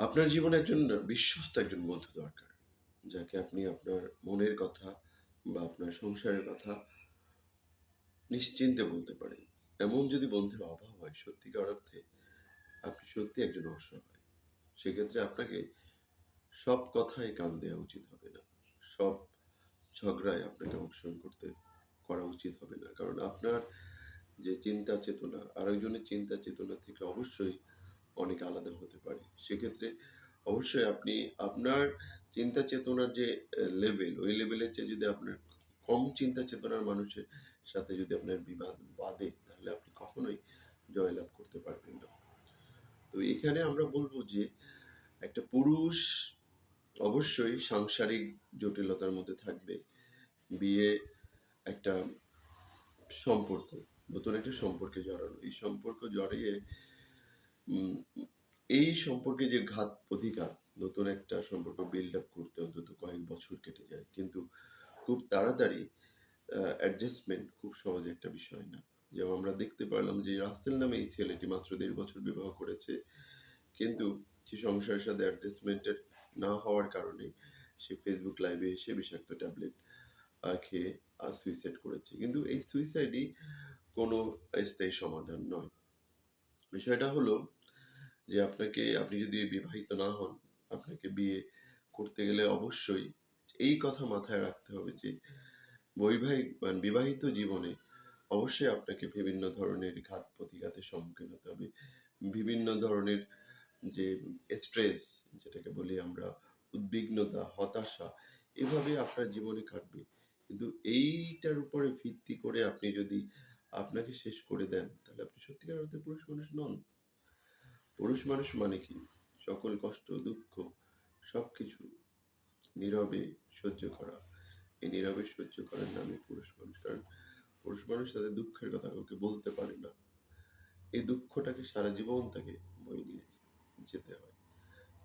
আপনার জীবনে একজন বিশ্বস্ত একজন বন্ধু দরকার, যাকে আপনি আপনার মনের কথা বা আপনার সংসারের কথা নিশ্চিন্তে বলতে পারেন। এমন যদি বন্ধুর অভাব হয়, সত্যিকার অর্থে আপনি সত্যি একজন অসহায়। সেক্ষেত্রে আপনাকে সব কথায় কান দেওয়া উচিত হবে না। সব ঝগড়ায় আপনাকে অংশগ্রহণ করতে করা উচিত হবে না। কারণ আপনার যে চিন্তা চেতনা, আরেকজনের চিন্তা চেতনা থেকে অবশ্যই অনেক আলাদা হতে পারে। সেক্ষেত্রে অবশ্যই আপনি আপনার চিন্তা চেতনার যে লেভেল ওই লেভেলের চেয়ে যদি আপনার কম চিন্তা চেতনার মানুষের সাথে যদি আপনার বিবাদ বাদে তাহলে আপনি কখনোই জয়লাভ করতে পারবেন না। তো এখানে আমরা বলব যে, একটা পুরুষ অবশ্যই সাংসারিক জটিলতার মধ্যে থাকবে। বিয়ে একটা সম্পর্ক, নতুন একটা সম্পর্কে জড়ানো। এই সম্পর্ক জড়িয়ে এই সম্পর্কে যে ঘাত প্রতিঘাত নতুন একটা সম্পর্ক বিল্ড আপ করতে অন্তত কয়েক বছর কেটে যায়। কিন্তু খুব তাড়াতাড়ি অ্যাডজাস্টমেন্ট খুব সহজ একটা বিষয় না। যেমন আমরা দেখতে পারলাম যে রাসেল নামে এই ছেলেটি মাত্র দেড় বছর বিবাহ করেছে। কিন্তু সে সংসারের সাথে অ্যাডজাস্টমেন্টের না হওয়ার কারণে সে ফেসবুক লাইভে এসে বিষাক্ত ট্যাবলেট খেয়ে আর সুইসাইড করেছে। কিন্তু এই সুইসাইডই কোনো স্থায়ী সমাধান নয়। বিষয়টা হলো যে আপনাকে, আপনি যদি বিবাহিত না হন, আপনাকে বিয়ে করতে গেলে অবশ্যই এই কথা মাথায় রাখতে হবে যে বৈবাহিক মানে বিবাহিত জীবনে অবশ্যই আপনাকে বিভিন্ন ধরনের ঘাত প্রতিঘাতের সম্মুখীন হতে হবে। বিভিন্ন ধরনের যে স্ট্রেস যেটাকে বলি আমরা, উদ্বিগ্নতা, হতাশা, এভাবে আপনার জীবনে কাটবে। কিন্তু এইটার উপরে ভিত্তি করে আপনি যদি আপনাকে শেষ করে দেন, তাহলে আপনি সত্যিকার অর্থে পুরুষ মানুষ নন। পুরুষ মানুষ মানে কি? সকল কষ্ট, দুঃখ সব কিছু নীরবে সহ্য করা। এই নীরবে সহ্য করার নামে পুরুষ মানুষ। কারণ পুরুষ মানুষ তাদের দুঃখের কথা কাউকে বলতে পারে না। এই দুঃখটাকে সারা জীবন তাকে বই নিয়ে যেতে হয়।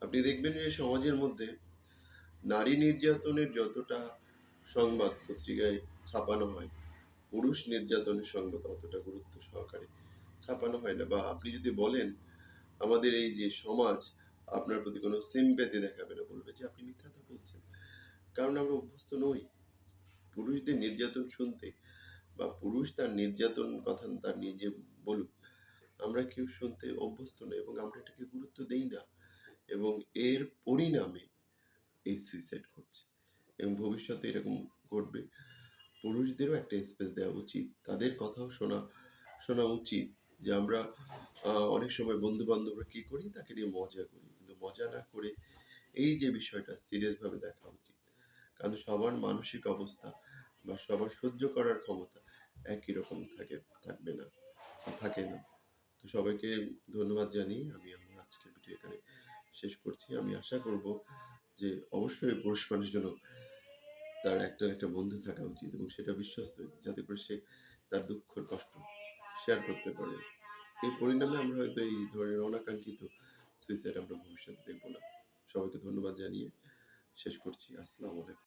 আপনি দেখবেন যে সমাজের মধ্যে নারী নির্যাতনের যতটা সংবাদ পত্রিকায় ছাপানো হয়, পুরুষ নির্যাতনের সংবাদ অতটা গুরুত্ব সহকারে ছাপানো হয় না। বা আপনি যদি বলেন আমাদের এই যে সমাজ, আপনার প্রতি কোনো সিম্পেতি দেখাবে না, বলবে যে আপনি মিথ্যা কথা বলছেন। কারণ আমরা অভ্যস্ত নই। পুরুষদের নির্যাতন শুনতে বা পুরুষ তার নির্যাতন কথা তার নিজে বলুক, আমরা কেউ শুনতে অভ্যস্ত নই এবং আমরা এটাকে গুরুত্ব দেই না এবং এর পরিণামে এই সুইসাইড ঘটছে এবং ভবিষ্যতে এরকম ঘটবে। পুরুষদেরও একটা স্পেস দেওয়া উচিত। তাদের কথাও শোনা শোনা উচিত। যে আমরা অনেক সময় বন্ধু বান্ধবরা কি করি, তাকে নিয়ে মজা করি। কিন্তু মজা না করে এই যে বিষয়টা সিরিয়াস ভাবে দেখা উচিত। কারণ সবার মানসিক অবস্থা বা সবার সহ্য করার ক্ষমতা একই রকম থাকে, থাকবে না, থাকে না। তো সবাইকে ধন্যবাদ জানিয়ে আমি আমার আজকের ভিডিও এখানে শেষ করছি। আমি আশা করব যে অবশ্যই পুরুষ মানুষ যেন তার একটা একটা বন্ধু থাকা উচিত এবং সেটা বিশ্বস্ত, যাতে করে সে তার দুঃখের কষ্ট শেয়ার করতে পারে। এই পরিণামে আমরা হয়তো এই ধরনের অনাকাঙ্ক্ষিত সুইসাইড আমরা ভবিষ্যতে দেখব না। সবাইকে ধন্যবাদ জানিয়ে শেষ করছি। আসসালামু আলাইকুম।